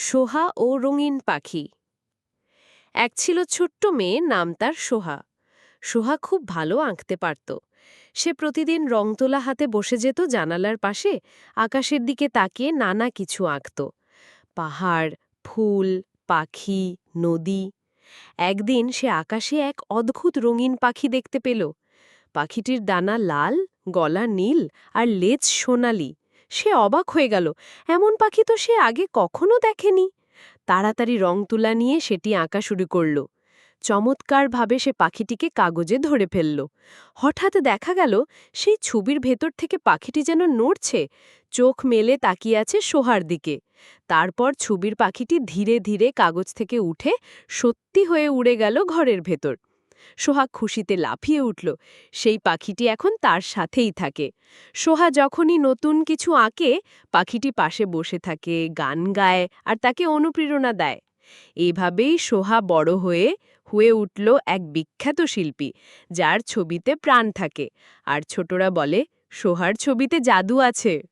সোহা ও রঙিন পাখি। এক ছিল ছোট্ট মেয়ে, নাম তার সোহা। সোহা খুব ভালো আঁকতে পারত। সে প্রতিদিন রং তোলা হাতে বসে যেত জানালার পাশে, আকাশের দিকে তাকিয়ে নানা কিছু আঁকত। পাহাড়, ফুল, পাখি, নদী। একদিন সে আকাশে এক অদ্ভুত রঙিন পাখি দেখতে পেল। পাখিটির ডানা লাল, গলা নীল আর লেজ সোনালি। সে অবাক হয়ে গেল। এমন পাখি তো সে আগে কখনো দেখেনি। তাড়াতাড়ি রং তুলা নিয়ে সেটি আঁকা শুরু করল। চমৎকারভাবে সে পাখিটিকে কাগজে ধরে ফেলল। হঠাৎ দেখা গেল, সেই ছবির ভেতর থেকে পাখিটি যেন নড়ছে। চোখ মেলে তাকিয়ে আছে সোহার দিকে। তারপর ছবির পাখিটি ধীরে ধীরে কাগজ থেকে উঠে সত্যি হয়ে উড়ে গেল ঘরের ভেতর। সোহাগ খুশিতে লাফিয়ে উঠল। সেই পাখিটি এখন তার সাথেই থাকে। সোহা যখনই নতুন কিছু আঁকে, পাখিটি পাশে বসে থাকে, গান গায় আর তাকে অনুপ্রেরণা দেয়। এভাবেই সোহা বড় হয়ে হয়ে উঠল এক বিখ্যাত শিল্পী, যার ছবিতে প্রাণ থাকে। আর ছোটরা বলে, সোহার ছবিতে জাদু আছে।